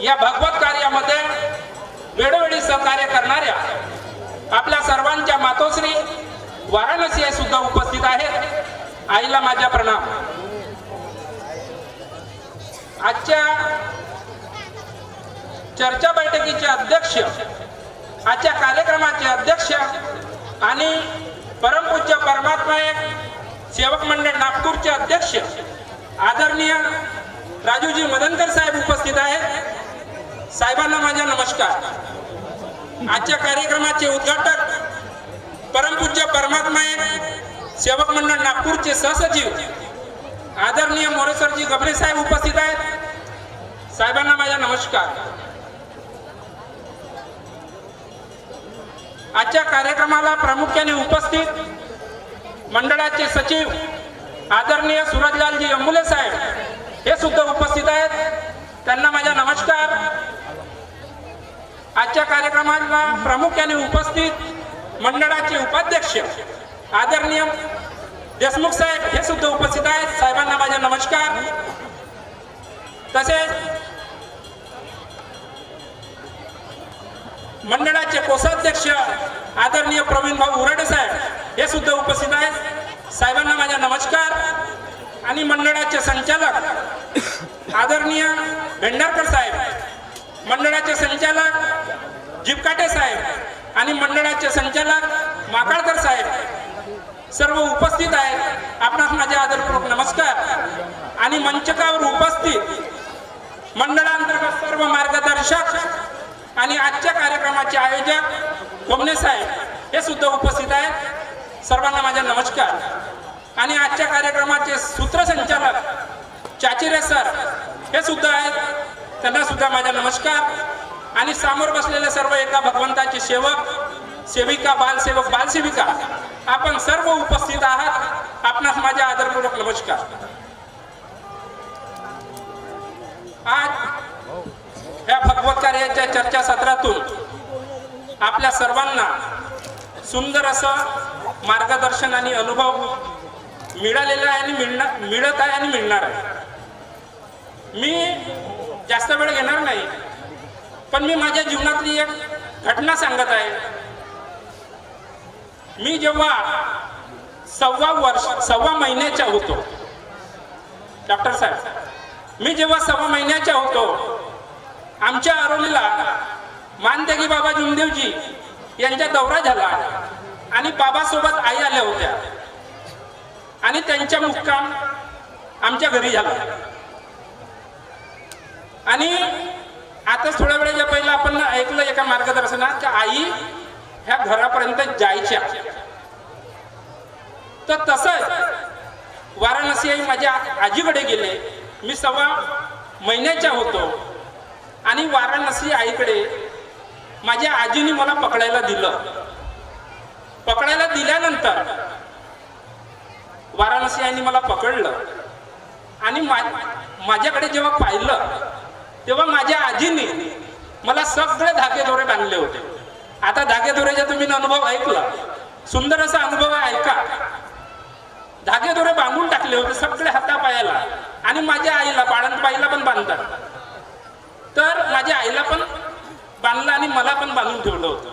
या भगवत कार्यामध्ये वेळोवेळी सहकार्य करणाऱ्या आपल्या सर्वांच्या मातोश्री वाराणसी हे सुद्धा उपस्थित आहेत. आईला माझ्या प्रणाम. आजच्या चर्चा बैठकीचे अध्यक्ष आजच्या कार्यक्रमाचे अध्यक्ष आणि परमपूज्य परमात्मा एक सेवक मंडळ नागपूरचे अध्यक्ष आदरणीय राजूजी मदनकर साहेब उपस्थित आहेत. साहेबांना माझा नमस्कार. आजच्या कार्यक्रमाचे उद्घाटक परमपूज्य परमात्मा एक सेवक मंडळ नागपूरचे सहसचिव आदरणीय मोरेसरजी गबरे साहेब उपस्थित आहेत. साहेबांना माझा नमस्कार. आजच्या कार्यक्रमाला प्रामुख्याने उपस्थित मंडळाचे सचिव आदरणीय सुरजलालजी अंबुले साहेब हे सुद्धा उपस्थित आहेत. त्यांना माझा नमस्कार. आजच्या कार्यक्रमाला प्रामुख्याने उपस्थित मंडळाचे उपाध्यक्ष आदरणीय देशमुख साहेब हे सुद्धा उपस्थित आहेत. साहेबांना माझा नमस्कार. तसेच मंडळाचे कोषाध्यक्ष आदरणीय प्रवीण भाऊ उराडे साहेब हे सुद्धा उपस्थित आहेत. साहेबांना माझा नमस्कार. आणि मंडळाचे संचालक आदरणीय भेंडारकर साहेब मंडळाचे संचालक जिपकाटे साहेब आणि मंडळाचे संचालक माकाळकर साहेब सर्व उपस्थित आहेत आपणास माझे आदरपूर्वक नमस्कार. आणि मंचकावर उपस्थित मंडळांतर्गत सर्व मार्गदर्शक आणि आजच्या कार्यक्रमाचे आयोजक कोमने साहेब हे सुद्धा उपस्थित आहेत. सर्वांना माझा नमस्कार. आणि आजच्या कार्यक्रमाचे सूत्रसंचालक चाचिरे सर हे सुद्धा आहेत. त्यांना सुद्धा माझा नमस्कार. आणि समोर बसलेले सर्व एका भगवंताचे सेवक सेविका बालसेवक बालसेविका आपण सर्व उपस्थित आहात. आपणास माझ्या आदरपूर्वक नमस्कार. आज या भगवत कार्याच्या चर्चा सत्रातून आपल्या सर्वांना सुंदर असं मार्गदर्शन आणि अनुभव मिळालेला आहे आणि मिळणार मिळत आहे आणि मिळणार आहे. मी जास्त वेळ घेणार नाही. पण मी माझ्या जीवनातली एक घटना सांगत आहे. मी जेव्हा सव्वा वर्ष सव्वा महिन्याच्या होतो. डॉक्टर साहेब मी जेव्हा सव्वा महिन्याच्या होतो आमच्या आरोलीला मानदेगी बाबा जुमदेवजी यांचा दौरा झाला आणि बाबासोबत आई आल्या होत्या. आणि त्यांच्या मुक्काम आमच्या घरी झाला. आणि आता थोड्या वेळाच्या पहिला आपण ऐकलं एका मार्गदर्शनात की आई ह्या घरापर्यंत जायच्या. तर तसंच वाराणसी आई माझ्या आजीकडे गेले. मी सव्वा महिन्याच्या होतो. आणि वाराणसी आईकडे माझ्या आजीने मला पकडायला दिलं. पकडायला दिल्यानंतर वाराणसी आईने मला पकडलं. आणि माझ्याकडे जेव्हा पाहिलं तेव्हा माझ्या आजीने मला सगळे धागेदोरे बांधले होते. आता धागेदोऱ्याचा तुम्ही अनुभव ऐकला? सुंदर असा अनुभव आहे ऐका धागेदोरे बांधून टाकले होते सगळे हातापायाला. आणि माझ्या आईला बाळंतबाईला पण बांधतात. तर माझ्या आईला पण बांधलं आणि मला पण बांधून ठेवलं होतं.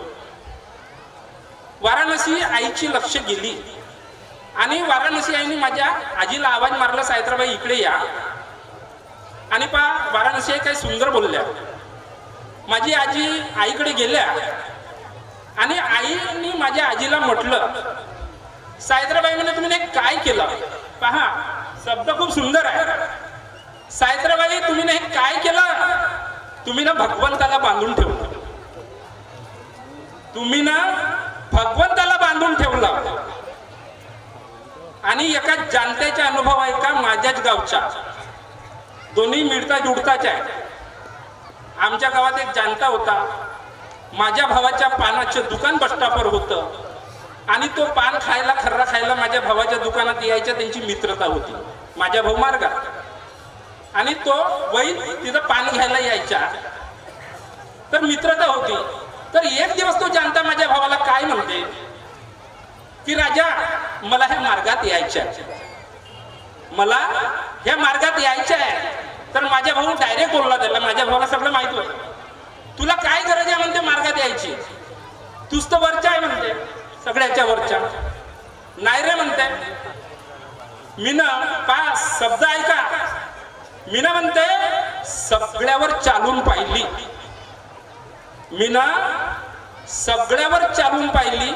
वाराणसी आईची लक्ष गेली. आणि वाराणसी आईने माझ्या आजीला आवाज मारला सायत्राबाई इकडे या. आणि पा वाराणसी काही सुंदर बोलल्या. माझी आजी आईकडे गेल्या. आणि आईने माझ्या आजीला म्हटलं सायत्राबाई म्हणजे तुम्ही काय केलं? पहा शब्द खूप सुंदर आहे. सायत्राबाई तुम्ही हे काय केलं? तुम्ही ना भगवंताला बांधून ठेवलं. तुम्ही ना भगवंताला बांधून ठेवलं. आणि एका जाणत्याचा अनुभव आहे का माझ्याच गावचा दोन्ही मिळता जुडताच आहे आमच्या गावात एक जाणता होता. माझ्या भावाच्या पानाचं दुकान बसस्टॉपवर होतं. आणि तो पान खायला खर्रा खायला माझ्या भावाच्या दुकानात यायच्या त्यांची मित्रता होती. माझ्या भाऊ मार्गात. आणि तो बैल तिथं पान घ्यायला यायचा. तर मित्रता होती. तर एक दिवस तो जाणता माझ्या भावाला काय म्हणते? की राजा मला ह्या मार्गात यायचं आहे मला ह्या मार्गात यायचं आहे तर माझ्या भाऊ डायरेक्ट बोलला त्याला. माझ्या भाऊला सगळं माहीत होत. तुला काय गरज आहे म्हणते मार्गात यायची. तूच तर वरच्या आहे म्हणते. सगळ्याच्या वरच्या. नाही रे म्हणते. मीन पा शब्द ऐका. मीन म्हणते सगळ्यावर चालून पाहिली. मीन सगळ्यावर चालून पाहिली.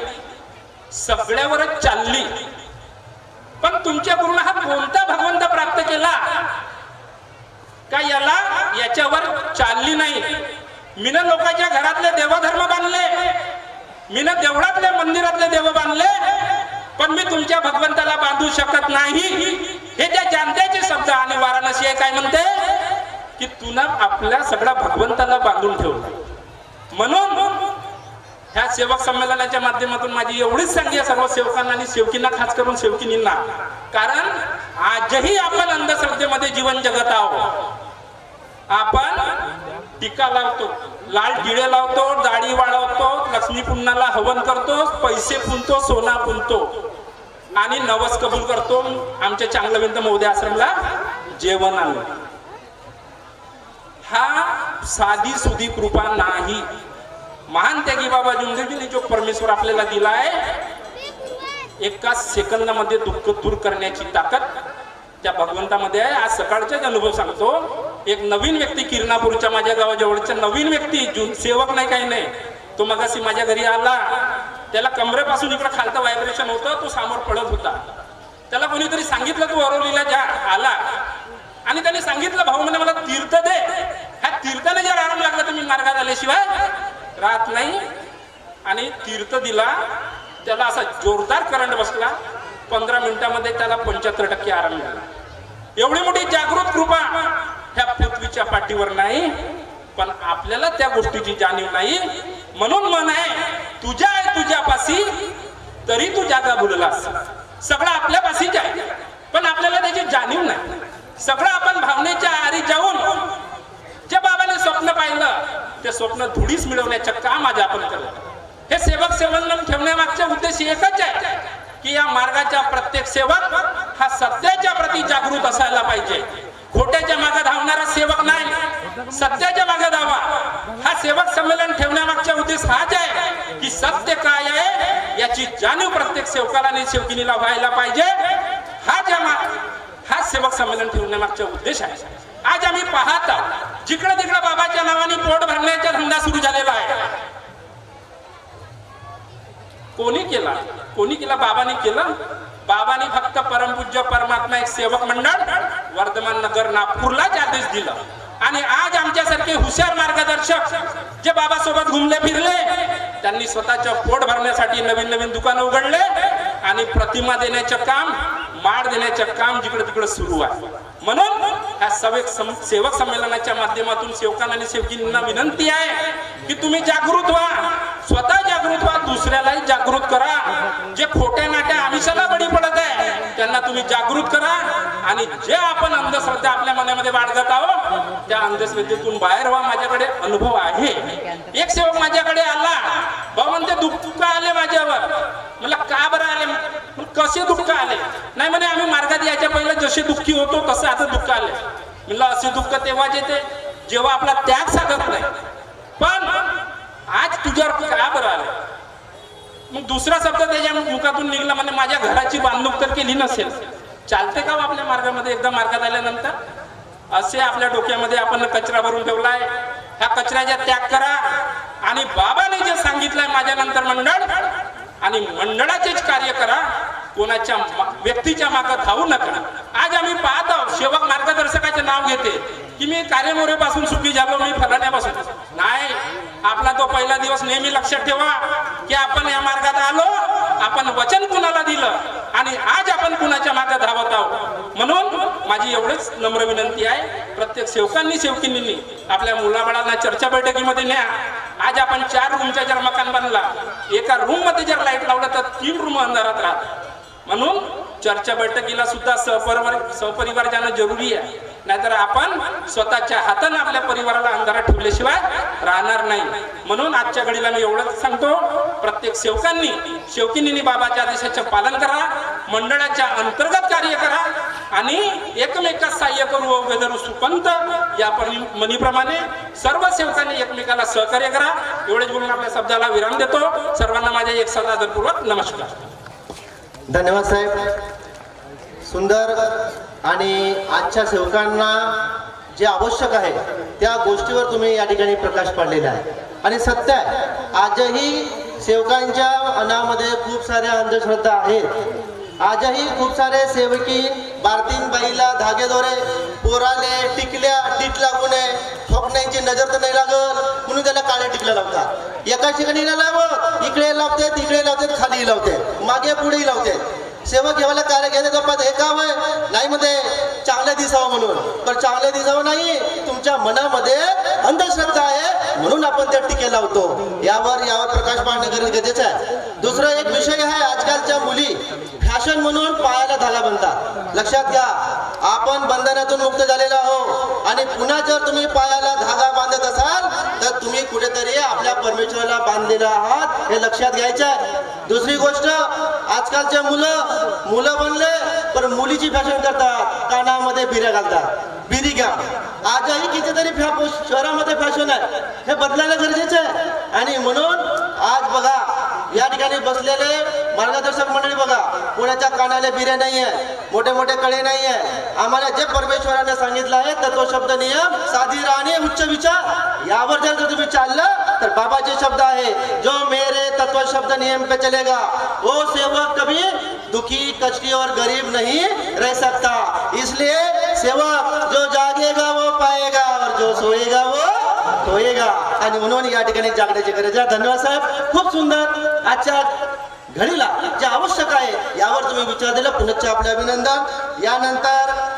सगळ्यावरच चालली. पण तुमच्या गुरुला हा कोणता भगवंत प्राप्त केला? का याला? याच्यावर चालली नाही. मीनं लोकांच्या घरातले देवधर्म बांधले. मीनं देवळातले मंदिरातले देव बांधले. पण मी तुमच्या भगवंताला बांधू शकत नाही. हे त्या जानत्याचे शब्द आणि वाराणसी आहे काय म्हणते? की तुला आपल्या सगळ्या भगवंताला बांधून ठेवलं. म्हणून ह्या सेवक संमेलनाच्या माध्यमातून माझी एवढीच संधी आहे सर्व सेवकांना आणि सेवकींना खास करून सेवकिनींना. कारण आजही आपण अंधश्रद्धेमध्ये जीवन जगत आहोत. आपण टीका लावतो लाल टिळे लावतो दाढी वाढवतो लक्ष्मी पुन्हाला हवन करतो पैसे पुनतो सोना पुनतो आणि नवस कबूल करतो आमच्या चांगलविंद महोदय आश्रमला जेवण आणलं हा साधी सुधी कृपा नाही. महान त्यागी बाबा जुंदेजीने जो परमेश्वर आपल्याला दिला एका सेकंदामध्ये दुःख दूर करण्याची ताकद त्या भगवंतामध्ये आहे. आज सकाळचेच अनुभव सांगतो. एक नवीन व्यक्ती किरणापूरच्या माझ्या गावाजवळच्या नवीन व्यक्ती जु- सेवक नाही काही नाही. तो मगाशी माझ्या घरी आला. त्याला कमरेपासून इकडे खालतं व्हायब्रेशन होतं. तो समोर पडत होता. त्याला कोणीतरी सांगितलं तू वरवलीला जा. आला. आणि त्याने सांगितलं भाऊ म्हणे मला तीर्थ दे. ह्या तीर्थाने जर आराम लागला तर मी मार्गात आल्याशिवाय. राहत नाही. आणि तीर्थ दिला. त्याला असा जोरदार करंट बसला. पंधरा मिनिटामध्ये त्याला पंच्याहत्तर टक्के आराम मिळाला एवढी मोठी जागृत कृपा ह्या पृथ्वीच्या पाठीवर नाही पण आपल्याला त्या गोष्टीची जाणीव नाही. म्हणून मन आहे तुझ्या आहे तुझ्यापाशी तरी तू जागा भुललास सगळं आपल्यापाशीच आहे पण आपल्याला त्याची जाणीव नाही. सगळं आपण भावनेच्या आरी जाऊन जे बाबाने स्वप्न पाहिलं ते स्वप्न धुडीस मिळवण्याचं काम आज आपण करतो हे सेवक सेवन ठेवण्यामागचा उद्देश एकच आहे की या मार्गाच्या प्रत्येक सेवक हा सत्याच्या प्रती जागृत असायला पाहिजे. खोट्याच्या मागे धावणारा सेवक नाही सत्याच्या मागे धावा. हा सेवक संमेलन ठेवण्यामागचा उद्देश हाच आहे की सत्य काय आहे याची जाणीव प्रत्येक सेवकाला आणि सेवकिनीला व्हायला पाहिजे. हा ज्या हा सेवक संमेलन ठेवण्यामागचा उद्देश आहे. आज आम्ही पाहत आहोत जिकडे तिकडे बाबाच्या नावाने पोट भरण्याचा धंदा सुरू झालेला आहे. कोणी केला? कोणी केला? बाबाने केलं? बाबाने फक्त परमपूज्य परमात्मा एक सेवक मंडळ वर्धमान नगर नागपूरलाच आदेश दिला. आणि आज आमच्यासारखे हुशार मार्गदर्शक जे बाबासोबत घुमले फिरले त्यांनी स्वतःच्या पोट भरण्यासाठी नवीन नवीन दुकानं उघडले आणि प्रतिमा देण्याचं काम माळ देण्याचं काम जिकडे तिकडे सुरू आहे. म्हणून ह्या सवेक सम- सेवक संमेलनाच्या माध्यमातून सेवकांना आणि सेवकींना विनंती आहे की तुम्ही जागृत व्हा. स्वतः जागृत व्हा दुसऱ्यालाही जागृत करा. जे खोट्या नाट्या आमिषाला बळी पडत आहे त्यांना तुम्ही जागृत करा. आणि जे आपण अंधश्रद्धा आपल्या मनामध्ये बाळगत आहोत त्या अंधश्रद्धेतून बाहेर व्हा. माझ्याकडे अनुभव आहे. एक सेवक माझ्याकडे आला. भाऊ म्हणते दुःख आले माझ्यावर. मला का बरं आले? कसे दुःख आले? नाही म्हणे आम्ही मार्गात यायच्या पहिले जसे दुःखी होतो तसे आता दुःख आले म्हणलं असे दुःख तेव्हाच येते जेव्हा आपला त्याग साधत नाही. तुझ्यावर का बरं आलं मग दुसरा शब्द त्याच्या मुखातून निघला म्हणजे माझ्या घराची बांधणूक तर केली नसेल. चालते का हो आपल्या मार्गामध्ये? एकदा मार्गात आल्यानंतर? असे आपल्या डोक्यामध्ये आपण कचरा भरून ठेवलाय. ह्या कचऱ्याचा त्याग करा. आणि बाबाने जे सांगितलंय माझ्या नंतर मंडळ आणि मंडळाचेच कार्य करा. कोणाच्या व्यक्तीच्या मागे धावू नका. आज आम्ही पाहत आहोत सेवक मार्गदर्शकाचे नाव घेते. की मी कार्यमोरेपासून सुखी झालो मी फलाण्यापासून. नाही. आपला तो पहिला दिवस नेहमी लक्षात ठेवा की आपण या मार्गात आलो आपण वचन कुणाला दिलं आणि आज आपण कुणाच्या मागे धावत आहोत? म्हणून माझी एवढीच नम्र विनंती आहे प्रत्येक सेवकांनी सेवकिनींनी आपल्या मुलाबाळांना चर्चा बैठकीमध्ये न्या. आज आपण चार रूमचा जर मकान बनला एका रूममध्ये जर लाइट लावलं तर तीन रूम अंधारात राहतात. म्हणून चर्चा बैठकीला सुद्धा सहपरिवार सहपरिवार जाणं जरुरी आहे. नाहीतर आपण स्वतःच्या हातानं आपल्या परिवाराला अंधारात ठेवल्याशिवाय राहणार नाही. म्हणून आजच्या घडीला मी एवढंच सांगतो प्रत्येक सेवकांनी शेवकिनी बाबाच्या आदेशाचं पालन करा मंडळाच्या अंतर्गत कार्य करा आणि एकमेकास सहाय्य करू वेदरू सुपंत या पणी- म्हणीप्रमाणे सर्व सेवकांनी एकमेकाला सहकार्य करा. एवढेच बोलून आपल्या शब्दाला विराम देतो. सर्वांना माझ्या एक सदादरपूर्वक नमस्कार. धन्यवाद साहेब. सुंदर आणि आजच्या सेवकांना जे आवश्यक आहे त्या गोष्टीवर तुम्ही या ठिकाणी प्रकाश पाडलेला आहे. आणि सत्य आहे आजही सेवकांच्या मनामध्ये खूप साऱ्या अंधश्रद्धा आहेत. आजही खूप सारे सेवकी बारतीन बाईला धागेदोरे पोराले टिकल्या टीट लागू नये ठोकण्याची नजर तर नाही लागल म्हणून त्याला काळ्या टिकल्या लावतात. एका ठिकाणी नाही लावत इकडे लावते तिकडे लावते खाली लावते मागे पुढेही लावते. सेवा घेवायला कार्य घ्यायचं तर हे काम आहे. नाही मध्ये चांगले दिसावं म्हणून. पण चांगले दिसावं नाही तुमच्या मनामध्ये अंधश्रद्धा आहे म्हणून आपण त्या टीके लावतो. यावर यावर प्रकाश पाडणे गरजेचं आहे. दुसरा एक विषय आहे आजकालच्या मुली. फॅशन म्हणून पा धागा बांधतात लक्षात घ्या आपण बंधनातून मुक्त झालेलो आहो आणि पुन्हा जर तुम्ही पायाला धागा बांधत असाल तर तुम्ही कुठेतरी आपल्या परमेश्वराला बांधलेला आहात. हे लक्षात घ्यायचं आहे. दुसरी गोष्ट आजकालच्या मुलं मुलं बनले पण मुलीची फॅशन करतात. कानामध्ये बिऱ्या घालतात. बिरी घ्या. आजही कितीतरी शहरामध्ये फॅशन आहे. हे बदलायला गरजेचं आहे. आणि म्हणून आज बघा या मार्गदर्शक मंडळी बघा, कोणाच्या कानाला बिऱ्या नाही आहे मोठे कडे आहे आम्हाला जे परमेश्वराने सांगितलं आहे तत्व शब्द नियम, साधी राहणे उच्च विचार, यावर जर तुम्ही चाललं, तर बाबाचे शब्द आहे, जो मेरे तत्व शब्द नियम पे चलेगा. वो सेवक कभी दुखी कचरी और गरीब नहीं रह सकता. इसलिए सेवक, जो जागेगा वो पाएगा, और जो सोएगा वो होएगा आणि म्हणून या ठिकाणी जागण्याची गरज आहे. धन्यवाद साहेब. खूप सुंदर. आजच्या घडीला जे आवश्यक आहे यावर तुम्ही विचार दिला. पुनश्च आपले अभिनंदन. यानंतर